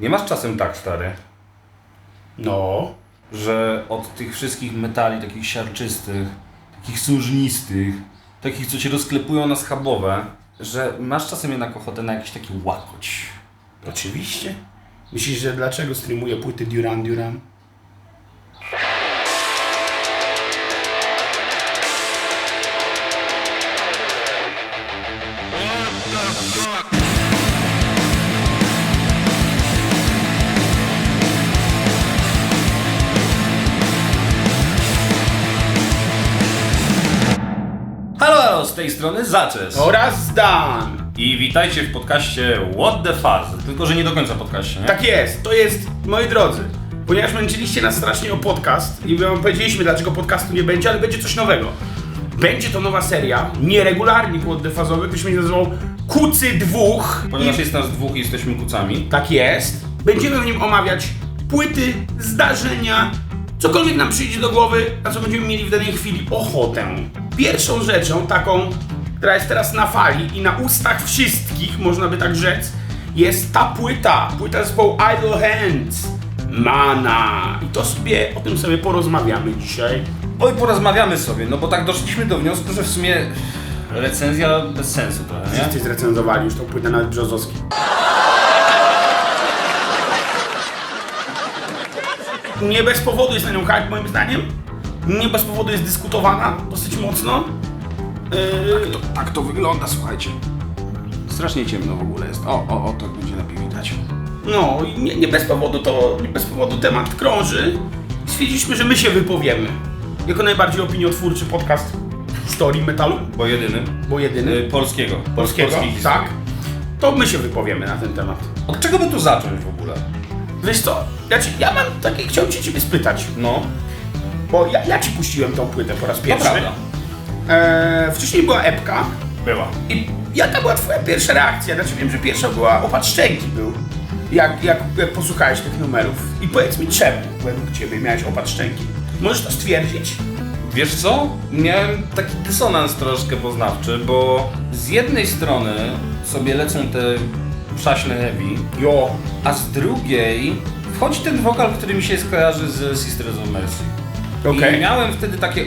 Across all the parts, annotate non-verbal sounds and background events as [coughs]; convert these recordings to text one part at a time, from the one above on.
Nie masz czasem tak, stary, No. że od tych wszystkich metali takich siarczystych, takich służnistych, takich, co cię rozklepują na schabowe, że masz czasem jednak ochotę na jakiś taki łakoć. Oczywiście. Myślisz, że dlaczego streamuję płyty Duran Duran? Z tej strony Zaczes. Oraz Dan! I witajcie w podcaście What the Fuzz. Tylko, że nie do końca podcaście, nie? Tak jest, to jest, moi drodzy, ponieważ męczyliście nas strasznie o podcast i wam powiedzieliśmy, dlaczego podcastu nie będzie, ale będzie coś nowego. Będzie to nowa seria, nieregularnik łodefazowy, ktoś mnie nazywał Kucy Dwóch. Ponieważ I- jest nas dwóch i jesteśmy kucami. Tak jest. Będziemy w nim omawiać płyty, zdarzenia, cokolwiek nam przyjdzie do głowy, na co będziemy mieli w danej chwili ochotę. Pierwszą rzeczą, taką, która jest teraz na fali i na ustach wszystkich, można by tak rzec, jest ta płyta. Płyta zespołu Idle Hands. Mana. I to sobie, o tym sobie porozmawiamy dzisiaj. Oj, porozmawiamy sobie, no bo tak doszliśmy do wniosku, że w sumie recenzja bez sensu trochę, nie? Wszyscy zrecenzowali już tą płytę, nawet Brzozowski. Nie bez powodu jest na nią hype, moim zdaniem. Nie bez powodu jest dyskutowana dosyć mocno. Yy, To, tak to wygląda, słuchajcie. Strasznie ciemno w ogóle jest. O, o, o, to będzie lepiej widać. no, i nie, nie bez powodu to, nie bez powodu temat krąży. Stwierdziliśmy, że my się wypowiemy. Jako najbardziej opiniotwórczy podcast historii metalu, Bo jedyny. bo jedyny Y, polskiego. polskiego, tak. To my się wypowiemy na ten temat. Od czego by tu zacząć w ogóle? Wiesz co, ja, ci, ja mam takie, chciałem cię ciebie spytać, No, bo ja, ja ci puściłem tą płytę po raz pierwszy. prawda. Eee, wcześniej była epka Była. i jaka była twoja pierwsza reakcja? Znaczy wiem, że pierwsza była opad szczęki był, jak, jak, jak posłuchałeś tych numerów. I powiedz mi czemu według ciebie miałeś opad szczęki? Możesz to stwierdzić? Wiesz co? Miałem taki dysonans troszkę poznawczy, bo z jednej strony sobie lecą te przaśne heavy, Jo. A z drugiej wchodzi ten wokal, który mi się skojarzy z Sisters of Mercy. Okej. I miałem wtedy takie...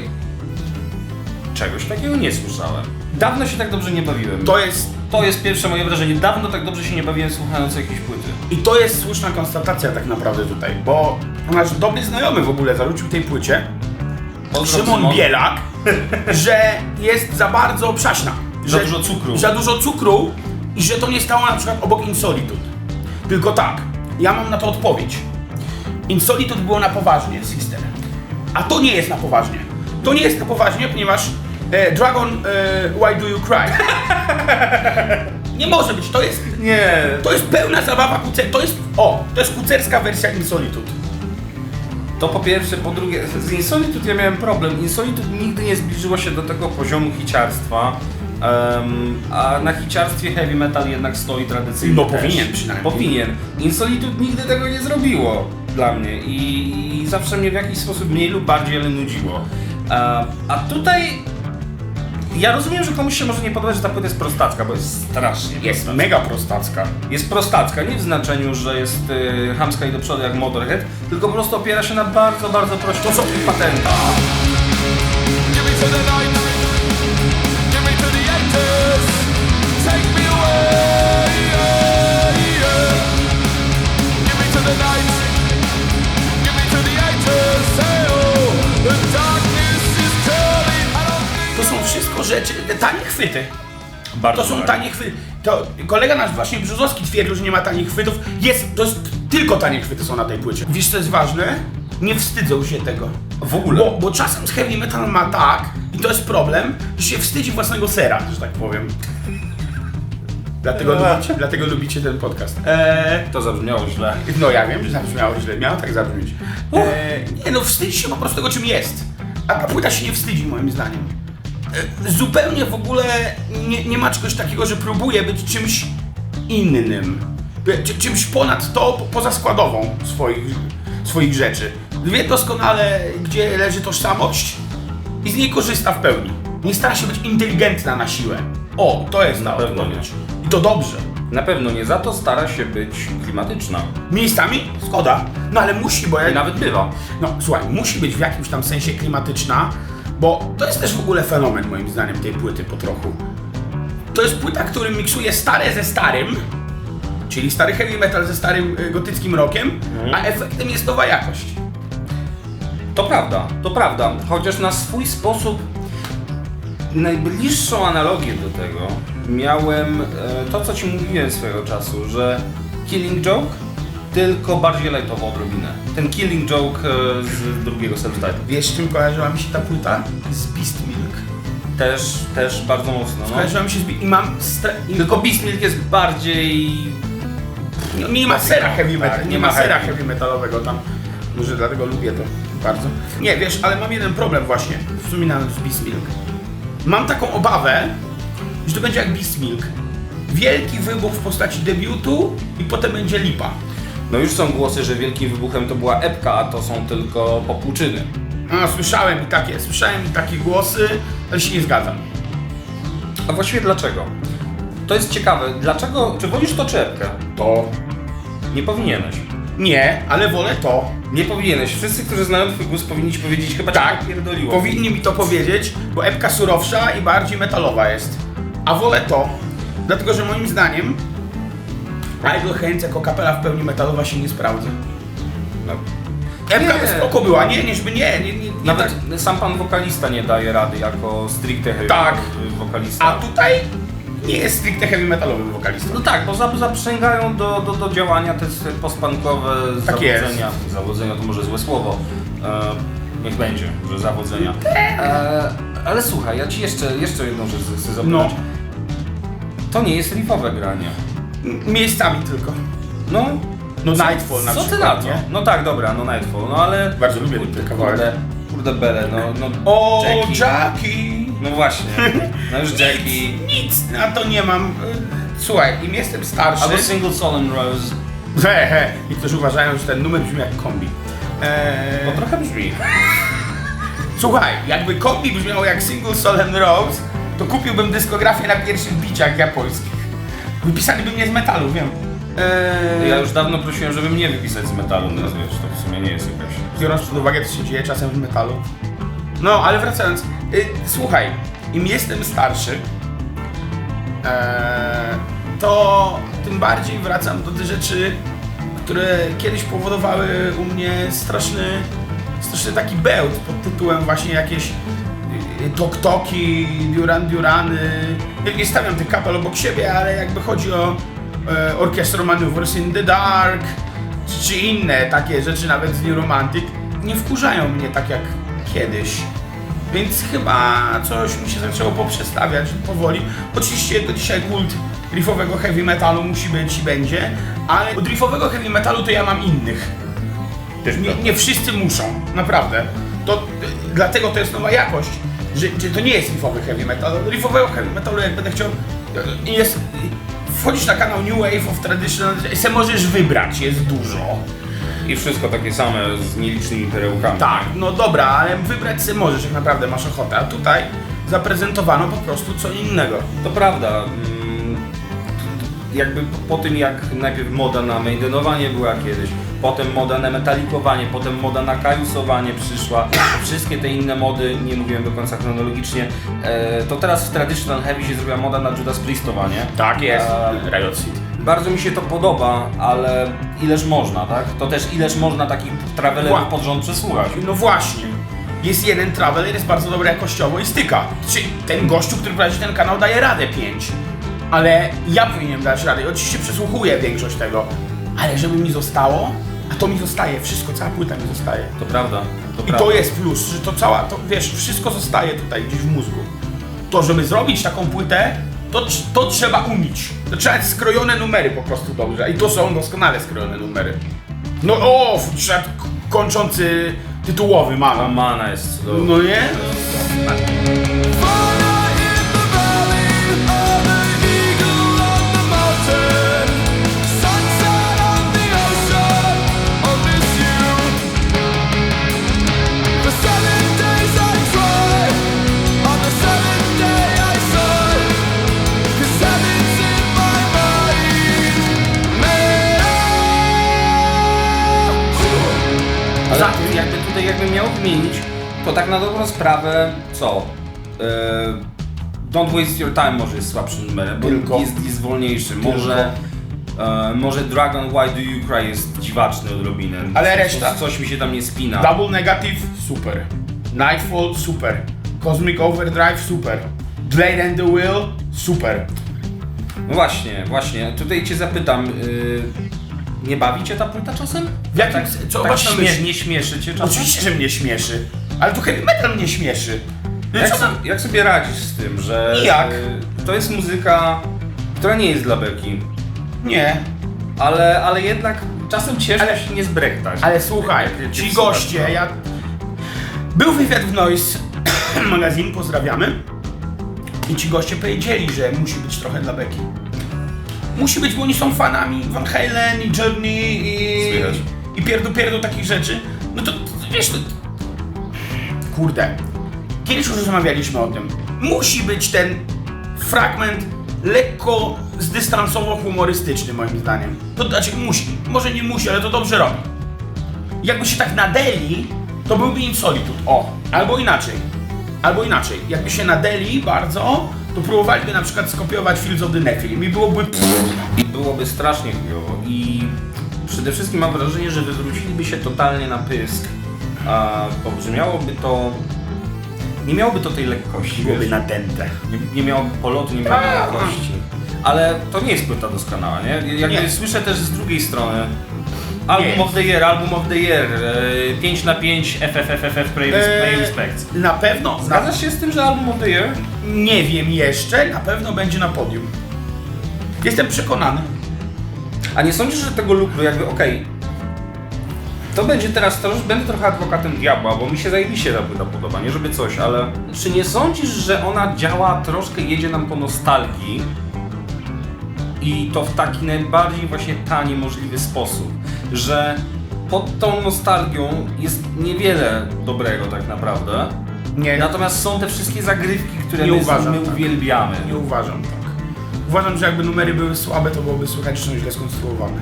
Czegoś takiego nie słyszałem. Dawno się tak dobrze nie bawiłem. To jest, To jest pierwsze moje wrażenie. Dawno tak dobrze się nie bawiłem słuchając jakiejś płyty. i to jest słuszna konstatacja tak naprawdę tutaj, bo nasz dobry znajomy w ogóle zarzucił tej płycie, Pozdro, Szymon Bielak, [laughs] że jest za bardzo przaśna. Za Że- dużo cukru. Za dużo cukru i że to nie stało na przykład obok Insolitude. Tylko tak, ja mam na to odpowiedź. Insolitude było na poważnie, Sister. A to nie jest na poważnie. To nie jest na poważnie, ponieważ e, Dragon e, Why Do You Cry? [laughs] nie może być, to jest, Nie, to jest pełna zabawa kucer... To jest, o, to jest kucerska wersja Insolitude. To po pierwsze, po drugie, z Insolitude ja miałem problem. Insolitude nigdy nie zbliżyło się do tego poziomu hiciarstwa, em, a na hiciarstwie heavy metal jednak stoi tradycyjnie. No, też. powinien przynajmniej. Powinien. Insolitude nigdy tego nie zrobiło dla mnie i, i zawsze mnie w jakiś sposób mniej lub bardziej, ale nudziło. A, a tutaj ja rozumiem, że komuś się może nie podobać, że ta płyta jest prostacka, bo jest strasznie Jest mega prostacka. jest prostacka, nie w znaczeniu, że jest y, chamska i do przodu jak Motorhead, tylko po prostu opiera się na bardzo, bardzo prościutkich patentach. Bardzo To są tanie chwyty. To kolega nasz właśnie Brzozowski twierdził, że nie ma tanich chwytów. Jest, to jest tylko tanie chwyty są na tej płycie. Wiesz co jest ważne? Nie wstydzą się tego. W ogóle. Bo, bo czasem z heavy metal ma tak, i to jest problem, że się wstydzi własnego sera, że tak powiem. Dlatego, Eee. lubicie, dlatego lubicie ten podcast. Eee, To zabrzmiało źle. no ja wiem, że zabrzmiało źle, miało tak zabrzmieć. Eee, nie no, wstydzi się po prostu tego, czym jest. A ta płyta się nie wstydzi, moim zdaniem. Zupełnie w ogóle nie, nie ma czegoś takiego, że próbuje być czymś innym. Czy, czymś ponad to, po- poza składową swoich, swoich rzeczy. Wie doskonale, gdzie leży tożsamość i z niej korzysta w pełni. Nie stara się być inteligentna na siłę. O, to jest na pewno odpowiedź. I to dobrze. Na pewno nie za to stara się być klimatyczna. Miejscami? Zgoda. No ale musi, bo I jak... nawet bywa. No słuchaj, musi być w jakimś tam sensie klimatyczna, bo to jest też w ogóle fenomen moim zdaniem tej płyty po trochu. To jest płyta, który miksuje stare ze starym, czyli stary heavy metal ze starym y, gotyckim rockiem, a efektem jest nowa jakość. To prawda, to prawda. Chociaż na swój sposób najbliższą analogię do tego miałem e, to, co ci mówiłem swego czasu, że Killing Joke tylko bardziej lightowo odrobinę. Ten Killing Joke e, z drugiego self-title. Wiesz, z czym kojarzyła mi się ta płyta? Z Beast Milk. Też, też bardzo mocno. No. Kojarzyła mi się z Beast... I mam... Stra... i- Tylko Beast Milk jest bardziej... No, nie ma sera heavy metal, Tak, nie, nie ma sera heavy. heavy metalowego tam. Może dlatego lubię to bardzo. Nie, wiesz, ale mam jeden problem właśnie, wspominając Beast Milk. Mam taką obawę, że to będzie jak Beast Milk. Wielki wybuch w postaci debiutu i potem będzie lipa. No już są głosy, że wielkim wybuchem to była epka, a to są tylko popłuczyny. A, słyszałem i takie, słyszałem i takie głosy, ale się nie zgadzam. A właściwie dlaczego? To jest ciekawe. Dlaczego? Czy wolisz to czy epkę? To... Nie powinieneś. Nie, ale wolę to. Nie powinieneś. Wszyscy, którzy znają twój głos, powinni ci powiedzieć, chyba Tak, cię pierdoliło. powinni mi to powiedzieć, bo epka surowsza i bardziej metalowa jest. A wolę to, dlatego że moim zdaniem Idle Hands jako kapela w pełni metalowa się nie sprawdza. No. Epka by spoko była, nie, nie, żeby nie, nie, nie, nie Nawet tak. sam pan wokalista nie daje rady jako stricte heavy Tak. wokalista. A tutaj nie jest stricte heavy metalowym wokalistą. No tak, bo zap- zaprzęgają do, do, do działania te postpunkowe Tak zawodzenia. Zawodzenia to może złe słowo. E, niech będzie, że zawodzenia. E, ale słuchaj, ja ci jeszcze, jeszcze jedną rzecz chcę zapytać. No. To nie jest riffowe granie. Miejscami tylko. No, No Nightfall na co ty przykład, na to? nie? No tak, dobra, no Nightfall, no ale... Bardzo lubię ten kawałek. Kurde, kurde bele, no, no O, Jackie. Jackie! No właśnie, [laughs] no już Jackie. Nic na to nie mam. Słuchaj, im jestem starszy... Albo Single Solemn Rose. He, he. I też uważają, że ten numer brzmi jak kombi. Eee, No trochę brzmi. [laughs] Słuchaj, jakby kombi brzmiało jak single Solemn Rose, to kupiłbym dyskografię na pierwszych biciach japońskich. Wypisaliby mnie z metalu, wiem. Eee, Ja już dawno prosiłem, żeby mnie wypisać z metalu, no wiesz, to w sumie nie jest jakaś... Biorąc pod uwagę, co się dzieje czasem w metalu. No, ale wracając. Y, słuchaj, im jestem starszy, eee, to tym bardziej wracam do tych rzeczy, które kiedyś powodowały u mnie straszny, straszny taki bełt pod tytułem właśnie jakieś tok-toki, duran durany. Nie stawiam tych kapel obok siebie, ale jakby chodzi o e, Orchestra Maneuvers in the Dark, czy, czy inne takie rzeczy, nawet z New Romantic, nie wkurzają mnie tak jak kiedyś. Więc chyba coś mi się zaczęło poprzestawiać powoli. Oczywiście do dzisiaj kult riffowego heavy metalu musi być i będzie, ale od riffowego heavy metalu to ja mam innych. Nie, nie wszyscy muszą, naprawdę. To, y, dlatego to jest nowa jakość, że, że to nie jest riffowy heavy metal. Riffowego heavy metalu jak będę chciał, jest, wchodzisz na kanał New Wave of Traditional, se możesz wybrać, jest dużo. I wszystko takie same z nielicznymi perełkami. Tak, no dobra, ale wybrać se możesz, jak naprawdę masz ochotę, a tutaj zaprezentowano po prostu co innego. To prawda. mm, Jakby po tym jak najpierw moda na maidenowanie była kiedyś, potem moda na metalikowanie, potem moda na kajusowanie przyszła, wszystkie te inne mody, nie mówiłem do końca chronologicznie, e, to teraz w traditional heavy się zrobiła moda na Judas Priestowanie. Tak jest, A, Riot City. Bardzo mi się to podoba, ale ileż można, tak? To też ileż można takich travelerów Wła- pod rząd przesłuchać. No właśnie. Jest jeden traveler, jest bardzo dobry jakościowo i styka. Czy ten gościu, który prowadzi ten kanał daje radę 5. Ale ja powinienem dać radę. Oczywiście przesłuchuję większość tego. Ale żeby mi zostało, a to mi zostaje, wszystko, cała płyta mi zostaje. To prawda. To I prawda. to jest plus, że to cała, to wiesz, wszystko zostaje tutaj gdzieś w mózgu. To, żeby zrobić taką płytę, to, to trzeba umieć. To trzeba mieć skrojone numery po prostu dobrze. I to są doskonale skrojone numery. No o, trzeba kończący tytułowy A mam. mana jest cudowna. No nie? Jakbym miał wymienić, to tak na dobrą sprawę, co? E, Don't Waste Your Time może jest słabszym numerem, bo Tylko. jest, jest wolniejszy. Może, e, może Dragon Why Do You Cry jest dziwaczny odrobinę. Ale reszta? Coś mi się tam nie spina. Double Negative, super. Nightfall, super. Cosmic Overdrive, super. Blade and the Will, super. No właśnie, właśnie. Tutaj cię zapytam, y, nie bawi cię ta płyta czasem? W jakim, tak, co tak masz na śmie- myśli? nie śmieszy cię czasem? Oczywiście, że mnie śmieszy. Ale to heavy metal mnie śmieszy. No Jak, jak sobie radzisz z tym, że Nijak. y, to jest muzyka, która nie jest dla beki, Nie. ale, ale jednak czasem ciężko Ale- się nie zbrechtać. Ale słuchaj, Jak- jak ci goście, super, ja... Był wywiad w Noise [coughs] magazyn, pozdrawiamy. I ci goście powiedzieli, że musi być trochę dla Beki. Musi być, bo oni są fanami Van Halen i Journey i... Słychać. I pierdu pierdu takich rzeczy. No to, to wiesz, to... Kurde. Kiedyś już rozmawialiśmy o tym. Musi być ten fragment lekko zdystansowo-humorystyczny moim zdaniem. To znaczy musi. Może nie musi, ale to dobrze robi. Jakby się tak nadeli, to byłby Insolitude. O, albo inaczej. Albo inaczej. Jakby się nadeli bardzo, to próbowaliby na przykład skopiować Fields of the Nephilim i byłoby... I byłoby strasznie chujowo i przede wszystkim mam wrażenie, że wywróciliby się totalnie na pysk, a pobrzmiałoby to... Nie miałoby to tej lekkości, Byłoby wiesz? nadęte. nie, nie miało polotu, nie miało A. lekkości. Ale to nie jest płyta doskonała, nie? Jakby Nie. słyszę też z drugiej strony Album of the Year, Album of the Year, e, 5 na 5 FFFFF Respects. Eee, na pewno. Zgadzasz się z tym, że Album of the Year? nie wiem jeszcze, na pewno będzie na podium. Jestem przekonany. A nie sądzisz, że tego lukru jakby, okej, to będzie teraz, to już będę trochę adwokatem diabła, bo mi się zajebiście ta płyta podoba, nie żeby coś, ale czy nie sądzisz, że ona działa, troszkę jedzie nam po nostalgii i to w taki najbardziej właśnie tani możliwy sposób, że pod tą nostalgią jest niewiele dobrego tak naprawdę, Nie, natomiast są te wszystkie zagrywki, które Nie my, uważam, my tak. uwielbiamy. nie uważam tak. Uważam, że jakby numery były słabe, to byłoby słychać, że są źle skonstruowane.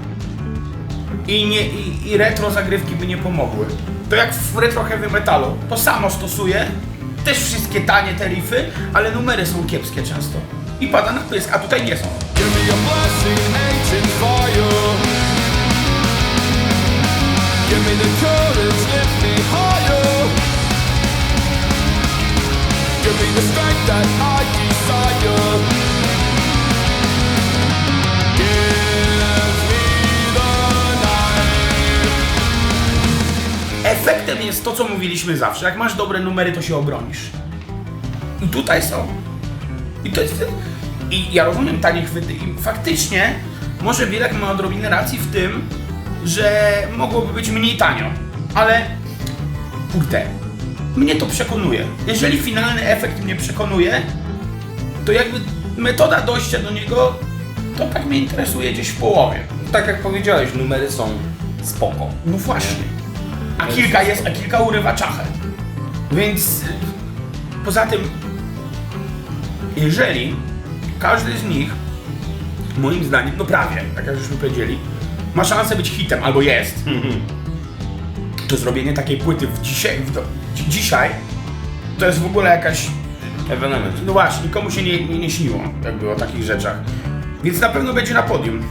I, nie, i, I retro zagrywki by nie pomogły. To jak w retro heavy metalu. To samo stosuje, też wszystkie tanie te riffy, ale numery są kiepskie często. I pada na pysk, a tutaj nie są. Give me a blessing, ancient fire. Efektem jest to, co mówiliśmy zawsze. Jak masz dobre numery, to się obronisz. I tutaj są. I to jest. I ja rozumiem tanie chwyty. I faktycznie może Wielek ma odrobinę racji w tym, że mogłoby być mniej tanio. Ale kurde, mnie to przekonuje. Jeżeli finalny efekt mnie przekonuje, to jakby metoda dojścia do niego, to tak mnie interesuje gdzieś w połowie. Tak jak powiedziałeś, numery są spoko. No właśnie. A kilka jest, a kilka urywa czachę. Więc poza tym, jeżeli każdy z nich, moim zdaniem, no prawie, tak jak żeśmy powiedzieli, ma szansę być hitem, albo jest, to zrobienie takiej płyty w dzisiaj, w do, dzi- dzisiaj to jest w ogóle jakaś Evenement. no właśnie, nikomu się nie, nie, nie śniło jakby o takich rzeczach. Więc na pewno będzie na podium.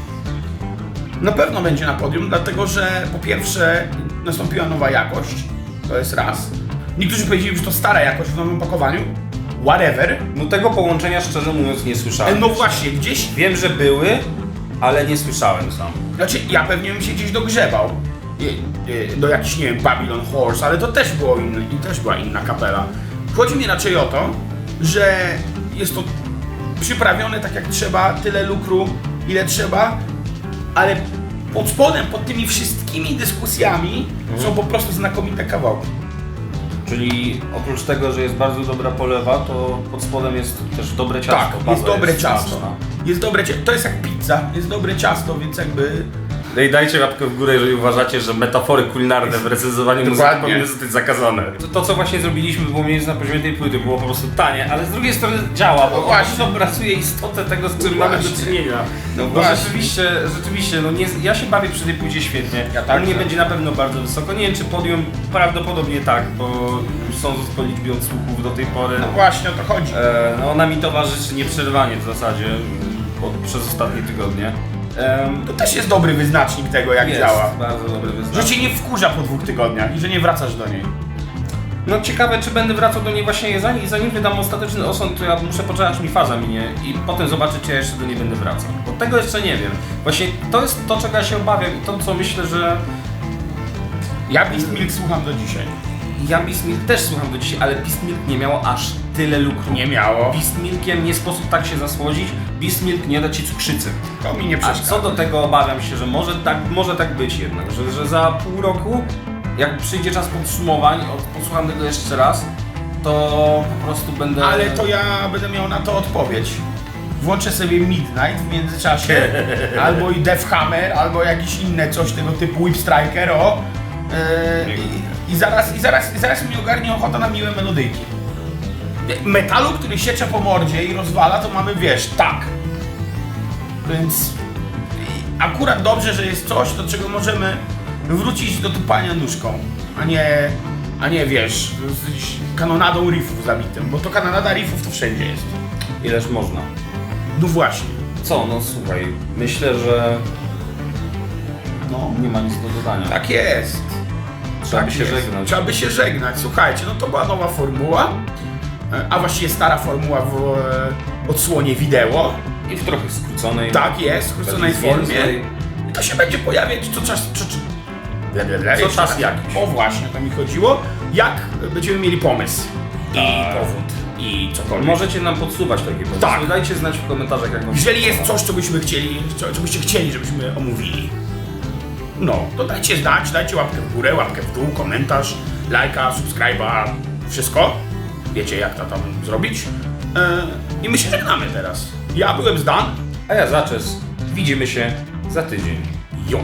Na pewno będzie na podium, dlatego że po pierwsze nastąpiła nowa jakość. To jest raz. Niektórzy powiedzieli, że to stara jakość w nowym pakowaniu. Whatever. No tego połączenia szczerze mówiąc nie słyszałem. No właśnie, gdzieś. Wiem, że były, ale nie słyszałem sam. Znaczy, ja pewnie bym się gdzieś dogrzebał. Do jakichś, nie wiem, Babylon Horse, ale to też było inne, i też była inna kapela. Chodzi mi raczej o to, że jest to przyprawione tak jak trzeba, tyle lukru, ile trzeba, ale pod spodem, pod tymi wszystkimi dyskusjami są po prostu znakomite kawałki. Czyli oprócz tego, że jest bardzo dobra polewa, to pod spodem jest też dobre ciasto. Tak, Baza jest dobre ciasto. smaczna. Jest dobre ciasto. To jest jak pizza, jest dobre ciasto, więc jakby Daj, dajcie łapkę w górę, jeżeli uważacie, że metafory kulinarne w recenzowaniu muzyki Dokładnie. powinny zostać zakazane. To, to, co właśnie zrobiliśmy, było więcej na poziomie tej płyty, było po prostu tanie, ale z drugiej strony działa, bo No właśnie. obrazuje istotę tego, z czym No mamy do czynienia. No bo właśnie. rzeczywiście, rzeczywiście, no nie, ja się bawię przy tej płycie świetnie. Ja tak, U mnie tak. będzie na pewno bardzo wysoko. Nie wiem, czy podium prawdopodobnie tak, bo sądząc po liczbie odsłuchów do tej pory, No właśnie o to chodzi. E, no ona mi towarzyszy nieprzerwanie w zasadzie od, przez ostatnie tygodnie. Em, To też jest dobry wyznacznik tego, jak jest działa. bardzo dobry Że wyznacznik. cię nie wkurza po dwóch tygodniach i że nie wracasz do niej. No ciekawe, czy będę wracał do niej właśnie zanim, zanim wydam ostateczny osąd, to ja muszę poczekać, aż mi faza minie i potem zobaczyć, czy ja jeszcze do niej będę wracał. Bo tego jeszcze nie wiem. Właśnie to jest to, czego ja się obawiam i to, co myślę, że Ja Beast Milk słucham do dzisiaj. ja Beastmilk też słucham do dzisiaj, ale Beastmilk nie miało aż tyle lukru. Nie miało. Beastmilkiem nie sposób tak się zasłodzić. Beastmilk nie da ci cukrzycy. To mi nie A przeszkadza. co do tego obawiam się, że może tak, może tak być jednak, że, że za pół roku, jak przyjdzie czas podsumowań, od- posłucham tego jeszcze raz, to po prostu będę... Ale to ja będę miał na to odpowiedź. Włączę sobie Midnight w międzyczasie, [laughs] albo i Death Hammer, albo jakieś inne coś tego typu Whip Striker, o. Yy, i, i, zaraz, i, zaraz, I zaraz mi ogarnie ochota na miłe melodyjki. Metalu, który siecze po mordzie i rozwala, to mamy, wiesz, tak. Więc akurat dobrze, że jest coś, do czego możemy wrócić do tupania nóżką, a nie, a nie wiesz, z kanonadą riffów zabitym, bo to kanonada riffów to wszędzie jest. Ileż można. No właśnie. Co, no słuchaj, myślę, że No. nie ma nic do dodania. Tak jest. Trzeba by Tak się jest. żegnać. Trzeba by się żegnać. Słuchajcie, no to była nowa formuła, a właściwie stara formuła w e, odsłonie wideo. I w trochę skróconej. Tak jest, w skróconej formie. I to się będzie pojawiać co czas... Co, co, ble, ble, ble, Co czas tak. jakiś. O właśnie, to mi chodziło. Jak będziemy mieli pomysł i Tak. powód i cokolwiek. Możecie nam podsuwać takie pomysły. Tak. Dajcie znać w komentarzach, jak wam Jeżeli jest coś, co byśmy chcieli, co, co byście chcieli, żebyśmy omówili, no, to dajcie znać, dajcie łapkę w górę, łapkę w dół, komentarz, lajka, subskryba, wszystko. Wiecie, jak to tam zrobić. Yy, I my się żegnamy teraz. Ja byłem Zdan. A ja zaczes. Widzimy się za tydzień. Jo.